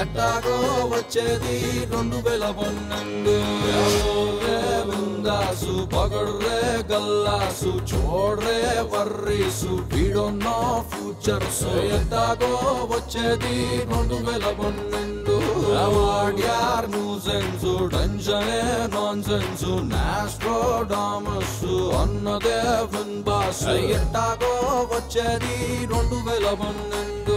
ఎట్టాగో వచ్చేది రెండు వేల పన్నెండు. రే పగడ్రే గల్లాసు చూడ్రే వర్రీసు వీడొన్నో ఫ్యూచర్స్. ఎట్టాగో వచ్చేది రెండు వేల పన్నెండు. వాడ్యార్ న్యూజెన్స్ టెన్షనే నాన్ సెన్స్ నాస్ట్రో డామస్ అన్నదే విందాస్ ఎట్టాగో వచ్చేది రెండు వేల పన్నెండు.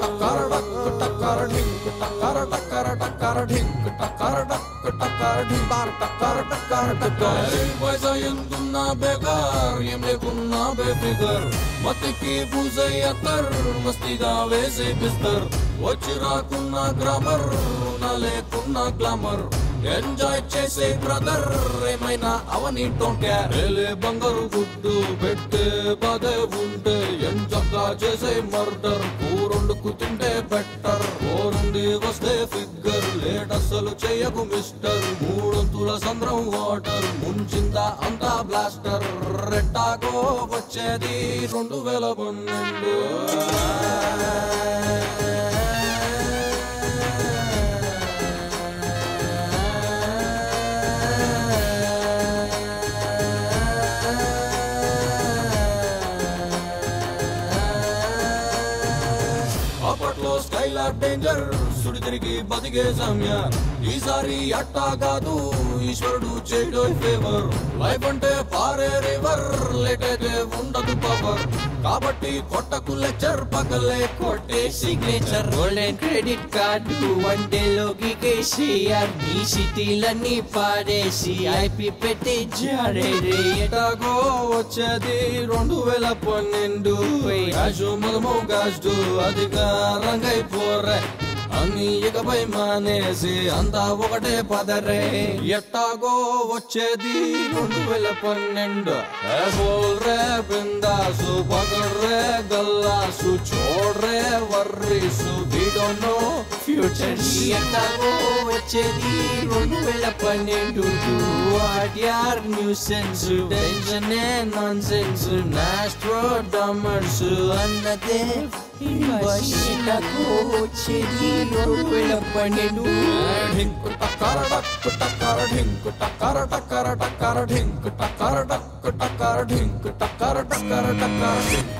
టక్కర్ టక్కర టక్కర్ ఢింక్ టక్కర టక్కర టక్కర ఢింక్ టక్కర డక్ టక్కర ఢింబార్ టక్కర టక్కర టక్కర పైసా ఎందున్నా బేగార్ ఏం లేకున్నా బేఫిగర్ మతికి పూజయ్యత్తర్ మస్తిగా వేసే బిస్తర్ వచ్చి రాకున్నా గ్రామర్ నా లేకున్నా గ్లామర్ ఎంజాయ్ చేసే బ్రదర్ ఏమైనా అవని డోంట్ కేర్ బంగారు గుడ్డు పెట్టే బాధే ఉంటే ఎంచక్కా చేసే మర్డర్ కూరొండుకు తింటే బెటర్ వస్తే ఫిగ్గర్ లేట్ అస్సలు చేయకు మిస్టర్. మూడొంతుల సంద్రం వాటర్ ముంచిందా అంతా బ్లాస్టర్. రెట్టాగో వచ్చేది రెండు వేల పన్నెండు. అప్పట్లో స్టైల్ ఆఫ్ డేంజర్ సుడి తిరిగి బతికే సమయం. ఈసారి అట్టా కాదు ఈశ్వరుడు చేయడో ఫేవర్ లైఫ్ అంటే పారే రివర్ లేట్ అయితే ఉండదు పవర్ కాబట్టి కొట్టకు లెక్చర్ పగలే కొట్టే signature golden credit card one day లోకి కేసీఆర్ నీ సిటీలన్నీ పాడేసి ఐపీ పెట్టి జారే రే. ఎటాగో వచ్చేది రెండు వేల పన్నెండు. గాజు మొదము గాజు అధికారంగైపోరే అన్ని ఇకపై మానేసి అంతా ఒకటే పదరే. ఎట్టాగో వచ్చేది రెండు వేల పన్నెండు. ఏ బోల్రే బిందాసు పగడ్రే గల్లాసు చూడ్రే worries we don't know future. ఎట్టాగో వచ్చేది రెండు వేల పన్నెండు. వాట్యార్ nuisance tension nonsense Nostradamus అన్నదే ವಶಿತ ಕೋಚೆಗಿ ಲೊಳಪಣೆಡು ಢಿಂಕು ಟಕರ ಡಕ್ಕು ಟಕರ ಢಿಂಕು ಟಕರ ಟಕರ ಟಕರ ಢಿಂಕು ಟಕರ ಡಕ್ಕು ಟಕರ ಢಿಂಕು ಟಕರ ಟಕರ ಟಕರ ಢಿಂಕು